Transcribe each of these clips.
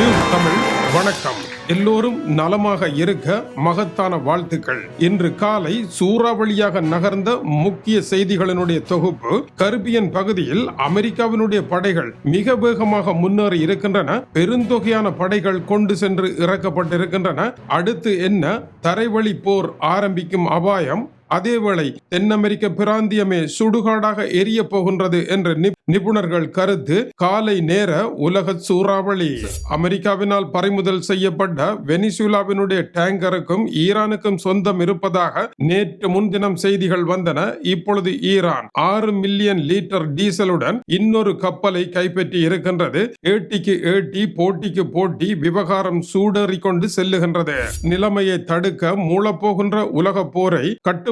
Tube Tamil வணக்கம். எல்லோரும் நலமாக இருக்க மகத்தான வாழ்த்துக்கள். இன்று காலை சூறாவளியாக நகர்ந்த முக்கிய செய்திகளினுடைய தொகுப்பு கரிபியன் பகுதியில் அமெரிக்காவினுடைய படைகள் மிக வேகமாக முன்னேறி இருக்கின்றன. பெருந்தொகையான படைகள் கொண்டு சென்று இறக்கப்பட்டிருக்கின்றன. அடுத்து என்ன? தரைவழி போர் ஆரம்பிக்கும் அபாயம். அதேவேளை தென் அமெரிக்க பிராந்தியமே சுடுகாடாக எரிய போகின்றது என்ற நிபுணர்கள் கருத்து காலை நேர உலக சூறாவளி. அமெரிக்காவினால் பறிமுதல் செய்யப்பட்ட வெனிசுலாவினுடைய டேங்கருக்கும் ஈரானுக்கும் சொந்தம் இருப்பதாக நேற்று முன்தினம் செய்திகள் வந்தன. இப்பொழுது ஈரான் ஆறு மில்லியன் லீட்டர் டீசலுடன் இன்னொரு கப்பலை கைப்பற்றி இருக்கின்றது. ஏட்டிக்கு ஏட்டி போட்டிக்கு போட்டி விவகாரம் சூடறி கொண்டு செல்லுகின்றது. நிலைமையை தடுக்க மூளப்போகின்ற உலக போரை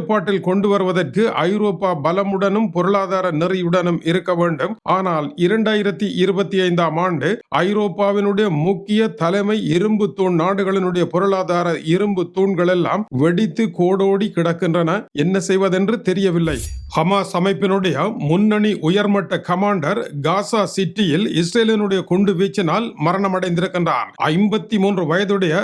கட்டுப்பாட்டில் கொண்டு வருவதற்கு ஐரோப்பா பலமுடனும் பொருளாதார நெறியுடனும் இருக்க வேண்டும். ஆனால் இரண்டாயிரத்தி இருபத்தி ஐந்தாம் ஆண்டு ஐரோப்பாவினுடைய முக்கிய தலைமை இரும்பு தூண் நாடுகளினுடைய பொருளாதார இரும்பு தூண்கள் எல்லாம் வெடித்து கோடோடி கிடக்கின்றன. என்ன செய்வதென்று தெரியவில்லை. ஹமாஸ் அமைப்பினுடைய முன்னணி உயர்மட்ட கமாண்டர் காசா சிட்டியில் இஸ்ரேலினுடைய குண்டு வீச்சினால் மரணமடைந்திருக்கின்றார். ஐம்பத்தி மூன்று வயதுடைய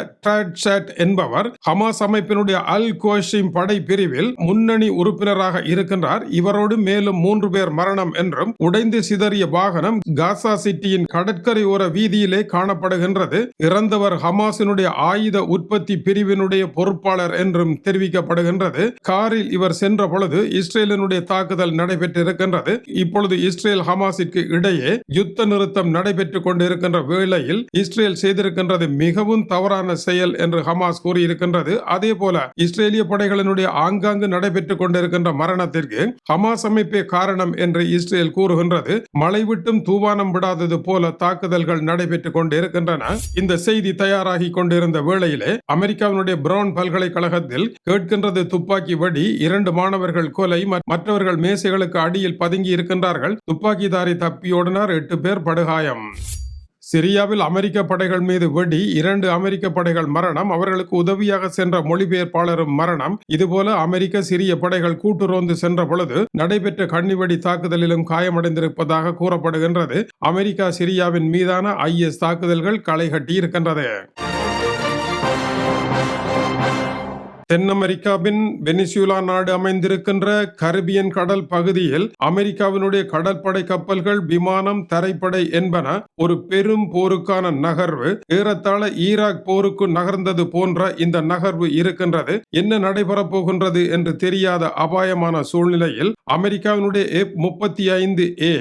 என்பவர் ஹமாஸ் அமைப்பினுடைய அல் கோஷிம் படை பிரிவில் முன்னணி உறுப்பினராக இருக்கின்றார். இவரோடு மேலும் மூன்று பேர் மரணம் என்றும் உடைந்து சிதறிய வாகனம் காசா சிட்டியின் கடற்கரை ஓர வீதியிலே காணப்படுகின்றது. இறந்தவர் ஹமாஸினுடைய ஆயுத உற்பத்தி பிரிவினுடைய பொறுப்பாளர் என்றும் தெரிவிக்கப்படுகின்றது. காரில் இவர் சென்ற பொழுது இஸ்ரேலினுடைய தாக்குதல் நடைபெற்றிருக்கின்றது. இப்பொழுது இஸ்ரேல் ஹமாஸிற்கு இடையே யுத்த நிறுத்தம் நடைபெற்றுக் கொண்டிருக்கின்ற வேளையில் இஸ்ரேல் செய்திருக்கின்றது மிகவும் தவறான செயல் என்று ஹமாஸ் கூறியிருக்கின்றது. அதே போல இஸ்ரேலிய படைகளினுடைய ஆங்காங்கு நடைபெற்றுக் கொண்டிருக்கின்ற மரணத்திற்கு ஹமாஸ் அமைப்பே காரணம் என்று இஸ்ரேல் கூறுகின்றது. மழை விட்டும் தூவானம் விடாதது போல தாக்குதல்கள் நடைபெற்றுக் கொண்டிருக்கின்றன. இந்த செய்தி தயாராகி கொண்டிருந்த வேளையிலே அமெரிக்காவினுடைய பிரவுன் பல்கலைக்கழகத்தில் கேட்கின்றது துப்பாக்கி வெடி இரண்டு மாணவர்கள் கொலை மற்றவர்கள் மேசைகளுக்கு அடியில் பதுங்கி இருக்கின்றார்கள். துப்பாக்கிதாரி தப்பியோடினார் எட்டு பேர் படுகாயம். சிரியாவில் அமெரிக்க படைகள் மீது வெடி இரண்டு அமெரிக்க படைகள் மரணம் அவர்களுக்கு உதவியாக சென்ற மொழிபெயர்ப்பாளரும் மரணம். இதுபோல அமெரிக்க சிரிய படைகள் கூட்டுரோந்து சென்ற பொழுது நடைபெற்ற கண்ணிவெடி தாக்குதலிலும் காயமடைந்திருப்பதாக கூறப்படுகின்றது. அமெரிக்கா சிரியாவின் மீதான ஐஎஸ் தாக்குதல்கள் களை கட்டி இருக்கின்றது தென் அமெரிக்காவின் வெனிசுலா நாடு அமைந்திருக்கின்ற கரிபியன் கடல் பகுதியில் அமெரிக்காவினுடைய கடற்படை கப்பல்கள் விமானம் தரைப்படை என்பன ஒரு பெரும் போருக்கான நகர்வு. ஏறத்தாழ ஈராக் போருக்கு நகர்ந்தது போன்ற இந்த நகர்வு இருக்கின்றது. என்ன நடைபெறப் போகின்றது என்று தெரியாத அபாயமான சூழ்நிலையில் அமெரிக்காவினுடைய முப்பத்தி ஐந்து ஏ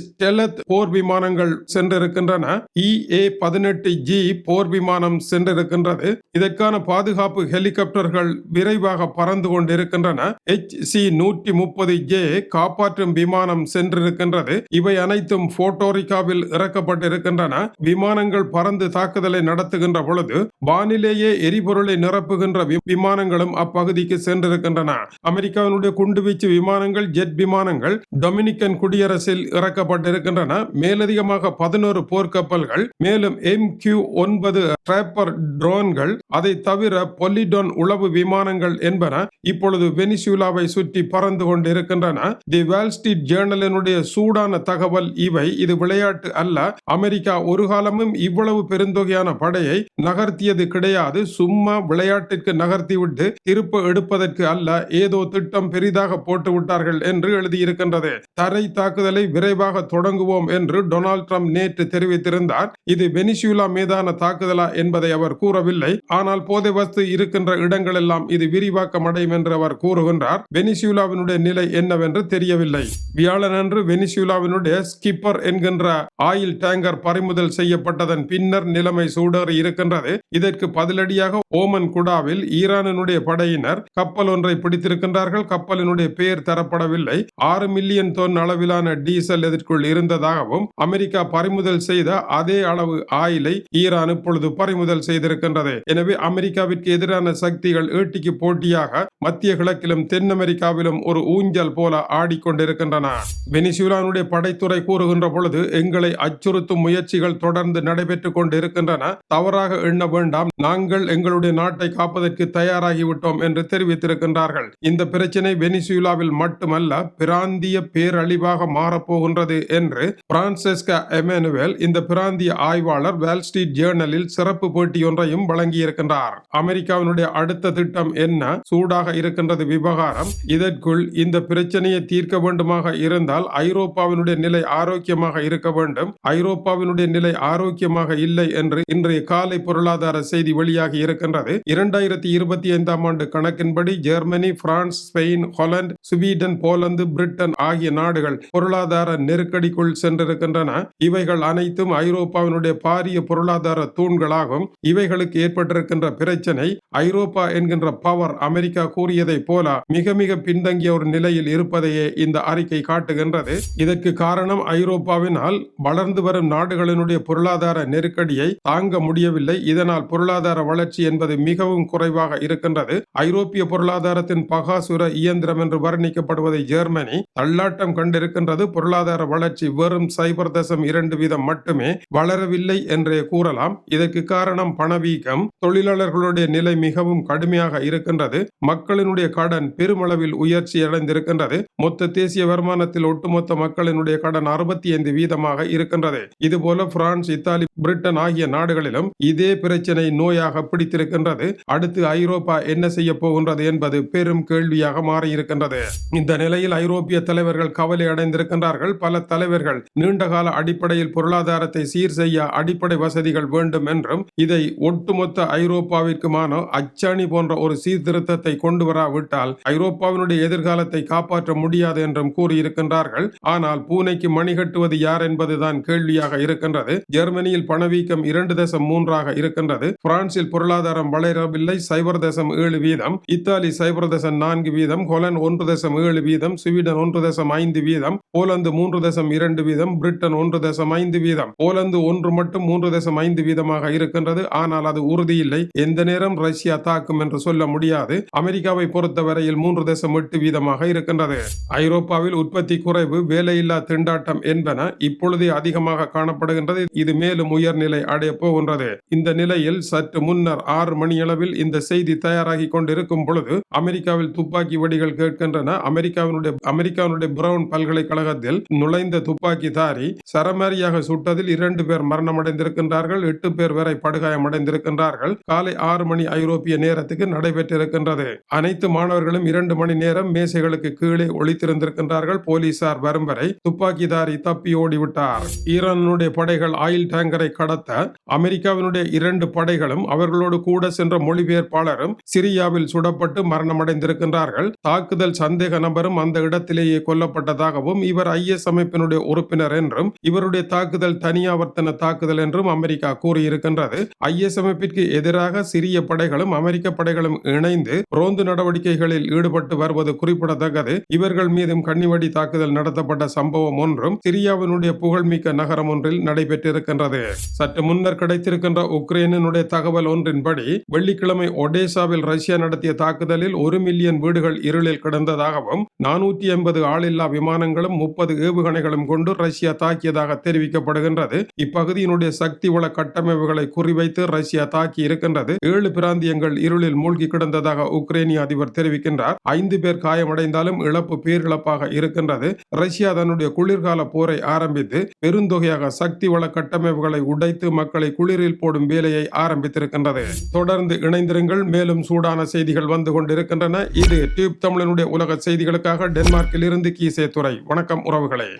ஸ்டெலத் போர் விமானங்கள் சென்றிருக்கின்றன. இஏ பதினெட்டு ஜி போர் விமானம் சென்றிருக்கின்றது. இதற்கான பாதுகாப்பு ஹெலிகாப்டர்கள் விரைவாக பறந்து கொண்டிருக்கின்றன. எச் சி நூற்றி முப்பது ஜே காப்பாற்றும் விமானம் சென்றிருக்கின்றது. இவை அனைத்தும் போட்டோரிக்காவில் இறக்கப்பட்டிருக்கின்றன. விமானங்கள் பறந்து தாக்குதலை நடத்துகின்ற பொழுது வானிலேயே எரிபொருளை நிரப்புகின்ற விமானங்களும் அப்பகுதிக்கு சென்றிருக்கின்றன. அமெரிக்காவினுடைய குண்டுவீச்சு விமானங்கள் ஜெட் விமானங்கள் டொமினிக்கன் குடியரசில் இறக்கப்பட்டிருக்கின்றன. மேலதிகமாக பதினோரு போர்க்கப்பல்கள் மேலும் எம் கியூ ஒன்பது ட்ராப்பர் ட்ரோன்கள் அதை தவிர பொலிடோன் உளவு விமானங்கள் என்பன இப்பொழுது வெனிசுலாவை சுற்றி பறந்து கொண்டிருக்கின்றன. தி வேல் ஸ்ட்ரீட் ஜேர்னலினுடைய சூடான தகவல் இவை. இது விளையாட்டு அல்ல. அமெரிக்கா ஒரு காலமும் இவ்வளவு பெருந்தொகையான படையை நகர்த்தியது கிடையாது. சும்மா விளையாட்டிற்கு நகர்த்திவிட்டு திருப்ப எடுப்பதற்கு அல்ல. ஏதோ திட்டம் பெரிதாக போட்டு விட்டார்கள் என்று எழுதியிருக்கின்றது. தரை தாக்குதலை விரைவாக தொடங்குவோம் என்று டொனால்ட் ட்ரம்ப் நேற்று தெரிவித்திருந்தார். இது வெனிசுலா மீதான தாக்குதலா என்பதை அவர் கூறவில்லை. ஆனால் போதை வஸ்து இருக்கின்ற இடங்கள் எல்லாம் இது விரிவாக்கம் அடையும் என்று அவர் கூறுகின்றார். வெனிசுலாவினுடைய நிலை என்னவென்று தெரியவில்லை. வியாழனன்று வெனிசுலாவினுடைய ஸ்கிப்பர் என்கின்ற ஆயில் டேங்கர் பறிமுதல் செய்யப்பட்டதன் பின்னர் நிலைமை சூடேறி இருக்கின்றது. இதற்கு பதிலடியாக ஓமன் குடாவில் ஈரானினுடைய படையினர் கப்பல் ஒன்றை பிடித்திருக்கின்றார்கள். கப்பலினுடைய பெயர் தரப்படவில்லை. ஆறு மில்லியன் தொன் அளவிலான டீசல் இதற்குள் இருந்ததாகவும் அமெரிக்கா பறிமுதல் செய்த அதே அளவு ஆயிலை ஈரான் இப்பொழுது பறிமுதல் செய்திருக்கின்றது. எனவே அமெரிக்காவிற்கு எதிரான சக்திகள் வேட்டிக்கு போட்டியாக மத்திய கிழக்கிலும் தென் அமெரிக்காவிலும் ஒரு ஊஞ்சல் போல ஆடிக்கொண்டிருக்கின்றன. வெனிசுலானுடைய படைத்துறை கூறுகின்ற பொழுது எங்களை அச்சுறுத்தும் முயற்சிகள் தொடர்ந்து நடைபெற்றுக் கொண்டிருக்கின்றன. தவறாக எண்ண வேண்டாம். நாங்கள் எங்களுடைய நாட்டை காப்பதற்கு தயாராகிவிட்டோம் என்று தெரிவித்திருக்கின்றார்கள். இந்த பிரச்சனை வெனிசுலாவில் மட்டுமல்ல பிராந்திய பேரழிவாக மாறப்போகின்றது என்று பிரான்செஸ்கா எமனுவேல் இந்த பிராந்திய ஆய்வாளர் வேல் ஸ்ட்ரீட் ஜேர்னலில் சிறப்பு பேட்டியொன்றையும் வழங்கியிருக்கின்றார். அமெரிக்காவினுடைய அடுத்த திட்டம் திட்டம் என்ன? சூடாக இருக்கின்றது விவகாரம். இதற்குள் இந்த பிரச்சனையை தீர்க்க வேண்டுமாக இருந்தால் ஐரோப்பாவினுடைய நிலை ஆரோக்கியமாக இருக்க வேண்டும். ஐரோப்பாவினுடைய நிலை ஆரோக்கியமாக இல்லை என்று இன்றைய காலை பொருளாதார செய்தி வெளியாகி இருக்கின்றது. இரண்டாயிரத்தி இருபத்தி ஐந்தாம் ஆண்டு கணக்கின்படி Germany France Spain Holland Sweden Poland Britain ஆகிய நாடுகள் பொருளாதார நெருக்கடிக்குள் சென்றிருக்கின்றன. இவைகள் அனைத்தும் ஐரோப்பாவினுடைய பாரிய பொருளாதார தூண்களாகும். இவைகளுக்கு ஏற்பட்டிருக்கின்ற பிரச்சனை ஐரோப்பா என்கின்ற பவர் அமெரிக்கா கூறியதை போல மிக மிக பின்தங்கிய ஒரு நிலையில் இருப்பதையே இந்த அறிக்கை காட்டுகின்றது. இதற்கு காரணம் ஐரோப்பாவினால் வளர்ந்து வரும் நாடுகளினுடைய பொருளாதார நெருக்கடியை தாங்க முடியவில்லை. இதனால் பொருளாதார வளர்ச்சி என்பது மிகவும் குறைவாக இருக்கின்றது. ஐரோப்பிய பொருளாதாரத்தின் பகாசுர இயந்திரம் என்று வர்ணிக்கப்படுவதை ஜெர்மனி தள்ளாட்டம் கண்டிருக்கின்றது. பொருளாதார வளர்ச்சி வெறும் சைபர் தசம் இரண்டு வீதம் மட்டுமே வளரவில்லை என்றே கூறலாம். இதற்கு காரணம் பணவீக்கம். தொழிலாளர்களுடைய நிலை மிகவும் கடுமையாக இருக்கின்றது. மக்களினுடைய கடன் பெருமளவில் உயர்ச்சி அடைந்திருக்கின்றது. மொத்த தேசிய வருமானத்தில் ஒட்டுமொத்த மக்களினுடைய கடன் அறுபத்தி ஐந்து வீதமாக இருக்கின்றது. இதுபோல பிரான்ஸ் இத்தாலி பிரிட்டன் ஆகிய நாடுகளிலும் இதே பிரச்சனை நோயாக பிடித்திருக்கின்றது. அடுத்து ஐரோப்பா என்ன செய்ய போகின்றது என்பது பெரும் கேள்வியாக மாறியிருக்கின்றது. இந்த நிலையில் ஐரோப்பிய தலைவர்கள் கவலை அடைந்திருக்கின்றார்கள். பல தலைவர்கள் நீண்டகால அடிப்படையில் பொருளாதாரத்தை சீர் செய்ய அடிப்படை வசதிகள் வேண்டும் என்றும் இதை ஒட்டுமொத்த ஐரோப்பாவிற்குமான அச்சாணி போன்ற போன்ற ஒரு சீர்திருத்தத்தை கொண்டு வராவிட்டால் ஐரோப்பாவினுடைய எதிர்காலத்தை காப்பாற்ற முடியாது என்றும் கூறியிருக்கின்றார்கள். ஆனால் பூனைக்கு மணி கட்டுவது யார் என்பதுதான் கேள்வியாக இருக்கின்றது. ஜெர்மனியில் பணவீக்கம் இரண்டு தசம் மூன்றாக இருக்கின்றது. பிரான்சில் பொருளாதாரம் வளரவில்லை. சைபர் தசம் ஏழு வீதம். இத்தாலி சைபர் தசம் நான்கு வீதம். ஹொலன் ஒன்று தசம் ஏழு வீதம். ஸ்வீடன் ஒன்று தசம் ஐந்து வீதம். போலந்து மூன்று தசம் இரண்டு வீதம். பிரிட்டன் ஒன்று தசம் ஐந்து வீதம். போலந்து ஒன்று மட்டும் மூன்று தசம் ஐந்து வீதமாக இருக்கின்றது. ஆனால் அது உறுதியில்லை. எந்த நேரம் ரஷ்யா தாக்கும் என்று சொல்ல முடியாது. அமெரிக்காவை பொறுத்தவரையில் மூன்று தசம் எட்டு வீதமாக இருக்கின்றது. ஐரோப்பாவில் உற்பத்தி குறைவு வேலையில்லா திண்டாட்டம் என்பன இப்பொழுதே அதிகமாக காணப்படுகின்றது. இது மேலும் உயர்நிலை அடைய போகின்றது. இந்த நிலையில் சற்று முன்னர் ஆறு மணியளவில் இந்த செய்தி தயாராகி கொண்டிருக்கும் பொழுது அமெரிக்காவில் துப்பாக்கி வெடிகள் கேட்கின்றன. அமெரிக்காவினுடைய அமெரிக்காவினுடைய பிரவுன் பல்கலைக்கழகத்தில் நுழைந்த துப்பாக்கிதாரி சரமாரியாக சுட்டதில் இரண்டு பேர் மரணமடைந்திருக்கின்றார்கள். எட்டு பேர் வரை படுகாயமடைந்திருக்கின்றார்கள். காலை ஆறு மணி ஐரோப்பிய நேரத்துக்கு நடைபெற்றிருக்கின்றது. அனைத்து மாணவர்களும் இரண்டு மணி நேரம் மேசைகளுக்கு கீழே ஒளித்திருந்திருக்கின்றார்கள். போலீசார் வரும் வரை துப்பாக்கிதாரி தப்பி ஓடிவிட்டார். ஈரானுடைய படைகள் ஆயில் டேங்கரை கடத்த அமெரிக்காவினுடைய இரண்டு படைகளும் அவர்களோடு கூட சென்ற மொழிபெயர்ப்பாளரும் சிரியாவில் சுடப்பட்டு மரணமடைந்திருக்கின்றார்கள். தாக்குதல் சந்தேக நபரும் அந்த இடத்திலேயே கொல்லப்பட்டதாகவும் இவர் ஐஎஸ் அமைப்பினுடைய உறுப்பினர் என்றும் இவருடைய தாக்குதல் தனியாவர்த்தன தாக்குதல் என்றும் அமெரிக்கா கூறியிருக்கின்றது. ஐஎஸ் அமைப்பிற்கு எதிராக சிறிய படைகளும் அமெரிக்க படைகள் படைகளும் இணைந்து ரோந்து நடவடிக்கைகளில் ஈடுபட்டு வருவது குறிப்பிடத்தக்கது. இவர்கள் மீதும் கண்ணிவடி தாக்குதல் நடத்தப்பட்ட சம்பவம் ஒன்றும் சிரியாவினுடைய புகழ்மிக்க நகரம் ஒன்றில் நடைபெற்றிருக்கின்றது. சற்று முன்னர் கிடைத்திருக்கின்ற உக்ரைனுடைய தகவல் ஒன்றின்படி வெள்ளிக்கிழமை ஒடேசாவில் ரஷ்யா நடத்திய தாக்குதலில் ஒரு மில்லியன் வீடுகள் இருளில் கிடந்ததாகவும் நானூற்றி எண்பது ஆளில்லா விமானங்களும் முப்பது ஏவுகணைகளும் கொண்டு ரஷ்யா தாக்கியதாக தெரிவிக்கப்படுகின்றது. இப்பகுதியினுடைய சக்தி வள கட்டமைப்புகளை குறிவைத்து ரஷ்யா தாக்கி இருக்கின்றது ஏழு பிராந்தியங்கள் இருளில் மூழ்கி கிடந்ததாக உக்ரைனிய அதிபர் தெரிவிக்கின்றார். ஐந்து பேர் காயமடைந்தாலும் இழப்பு பேரிழப்பாக இருக்கின்றது. ரஷ்யா தன்னுடைய குளிர்கால போரை ஆரம்பித்து பெருந்தொகையாக சக்தி வள கட்டமைப்புகளை உடைத்து மக்களை குளிரில் போடும் வேலையை ஆரம்பித்திருக்கின்றது. தொடர்ந்து இணைந்திருங்கள். மேலும் சூடான செய்திகள் வந்து கொண்டிருக்கின்றன. இது டியூப் தமிழனுடைய உலக செய்திகளுக்காக டென்மார்க்கில் இருந்து கீசே துறை வணக்கம் உறவுகளே.